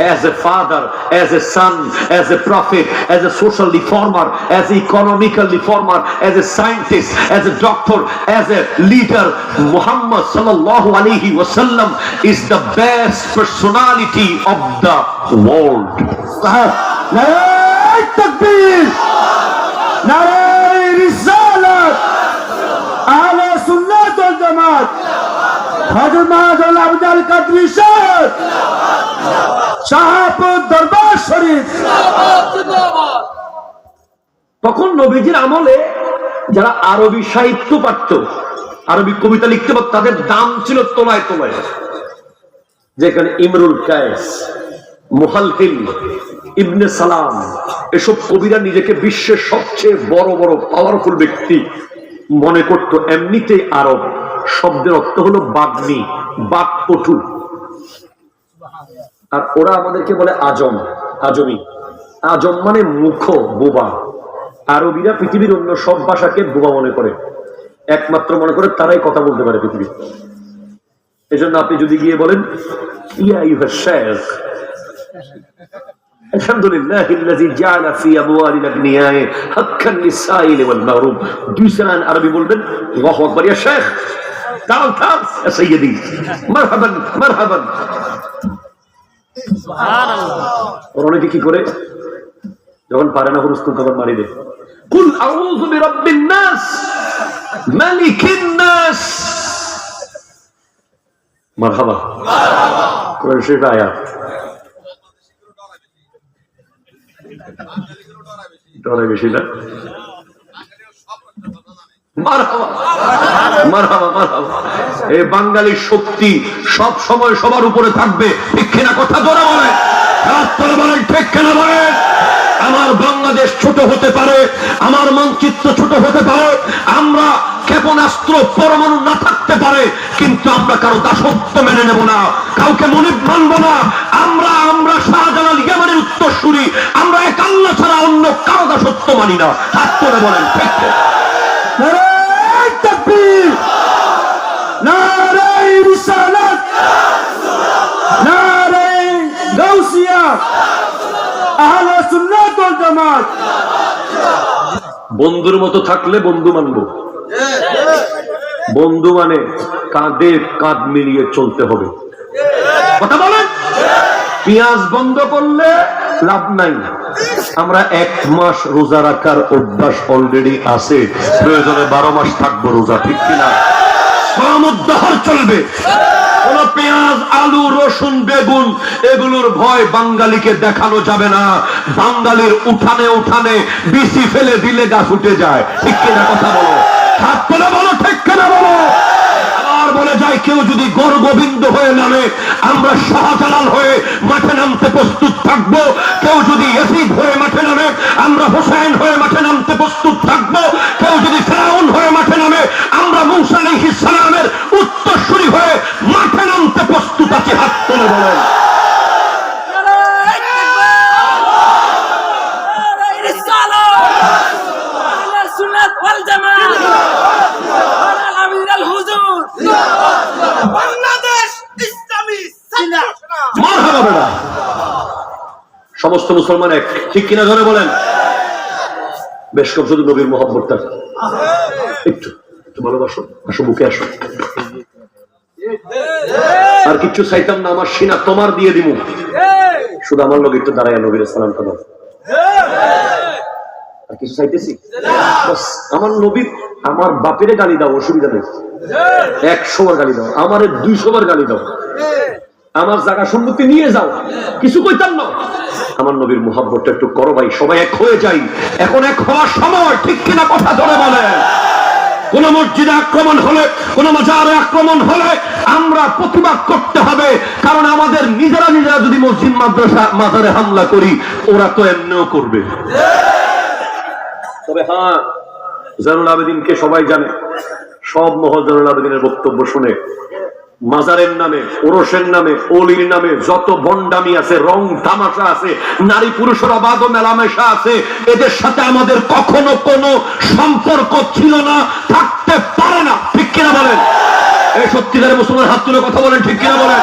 as a father, as a son, as a prophet, as a social reformer, as an economical reformer, as a scientist, as a doctor, as a leader. Muhammad sallallahu alayhi wasallam is the best personality of the world. Hadrat Mahadol Abdul Qadri Shah তখন নবীজির আমলে যারা আরবি সাহিত্য পারত আরবি কবিতা লিখতে পারত, তাদের দাম ছিল তোলায় তোলায়। যেখানে ইমরুল কায়েস মুহালহিল ইবনে সালাম, এসব কবিরা নিজেকে বিশ্বের সবচেয়ে বড় বড় পাওয়ারফুল ব্যক্তি মনে করত। এমনিতেই আরব শব্দের অর্থ হলো বাগ্নি বাকপটু আর ওরা আমাদেরকে বলে আজম আজমি আজম মানে মুখ বোবা আরবিরা পৃথিবীর অন্য সব ভাষাকে বোবা মনে করে একমাত্র মনে করে তারাই কথা বলতে পারে পৃথিবী এজন্য আপনি যদি গিয়ে বলেন ইয়া ইউহা শেখ আলহামদুলিল্লাহ الذي جعل في اموال الاغنياء حقا للسائل والمحروم দুই সালান আরবি বলবেন আল্লাহু আকবার ইয়া শেখ تعال تعال يا سيدي مرحبا مرحبا কি করে? যখন পারে না হুরুস্তুল তখন মারি দে। কুল আউযু বিরাব্বিন নাস, মালিকিন নাস। মারহাবা। কোরআন শরীফ আয়াত। ডরে বেশি না? এই বাঙালির শক্তি সব সময় সবার উপরে থাকবে। ঠিক কিনা কথা ধরে বলে। হাত বলেন ঠিক কিনা বলেন আমার বাংলাদেশ ছোট হতে পারে, আমার মানচিত্র ছোট হতে পারে, আমরা ক্ষেপণাস্ত্র পরমাণু না থাকতে পারে, কিন্তু আমরা কারও দাসত্ব মেনে নেব না, কাউকে মনে মানব না। আমরা আমরা শাহজালাল ইয়ামানের উত্তর উত্তরসূরি, আমরা এক আল্লাহ ছাড়া অন্য কারও দাসত্ব মানি না। হাত তুলে বলেন, ঠিক বন্ধুর মতো থাকলে বন্ধু মানবো। বন্ধু মানে কাঁধে কাঁধ মিলিয়ে চলতে হবে। কথা বলেন? পেঁয়াজ বন্ধ করলে লাভ নাই। আমরা এক মাস রোজা রাখার অভ্যাস অলরেডি আছে। প্রয়োজনে বারো মাস থাকব রোজা, ঠিক কিনা? সমুদ্দাহর চলবে। কোন পেঁয়াজ, আলু, রসুন, বেগুন, এগুলোর ভয় বাঙালিকে দেখানো যাবে না। বাঙালির উঠানে উঠানে বিসি ফেলে দিলে গাছ উঠে যায়। ঠিক কিনা কথা বলো হাত তুলে বলো ঠিক কিনা বলো আবার বলে যায় কেউ যদি গড় গোবিন্দ হয়ে নামে আমরা শাহজালাল হয়ে মাঠে নামতে প্রস্তুত থাকব কেউ যদি এসিড হয়ে মাঠে নামে আমরা হোসেন হয়ে মাঠে নামতে প্রস্তুত থাকব কেউ যদি ফেরাউন হয়ে মাঠে নামে আমরা মুসা আলাইহিস সালামের উত্তরসূরি হয়ে মাঠে নামতে প্রস্তুত আছি হাত তুলে বলেন বাংলাদেশ সমস্ত মুসলমান এক। ঠিক কিনা ধরে বলেন? বেশ কম শুধু নবীর মোহাম্মদ একটু একটু ভালোবাসো, আসো বুকে আসো। আর কিচ্ছু চাইতাম না, আমার সিনা তোমার দিয়ে দিব শুধু আমার লোক একটু দাঁড়ায় নবীর সালাম দাও। আর কিছু চাইতেছি? আমার নবীর, আমার বাপেরে গালি দাও, অসুবিধা নেই। একশো বার গালি দাও, আমার দুইশো বার গালি দাও। আমার জায়গা সম্পত্তি নিয়ে যাও। কিছু কইতাম না। আমার নবীর মোহাব্বতটা একটু করো ভাই, সবাই এক হয়ে যাই। এখন এক হওয়ার সময়, ঠিক কিনা কথা ধরে বলে। কোন মসজিদে আক্রমণ হলে, কোন মাজারে আক্রমণ হলে আমরা প্রতিবাদ করতে হবে, কারণ আমাদের নিজেরা নিজেরা যদি মসজিদ, মাদ্রাসা, মাজারে হামলা করি, ওরা তো এমনিও করবে। তবে হ্যাঁ জানুল আবেদিনকে সবাই জানে, সব মহল জানুল আবেদিনের বক্তব্য শুনে মাজারের নামে, ওরসের নামে, অলির নামে যত বন্ডামি আছে, রং তামাশা আছে, নারী পুরুষের অবাধ মেলামেশা আছে, এদের সাথে আমাদের কখনো কোনো সম্পর্ক ছিল না, থাকতে পারে না। ঠিক কিনা বলেন? এই সত্যিকারের মুসলমান হাত তুলে কথা বলেন, ঠিক কিনা বলেন?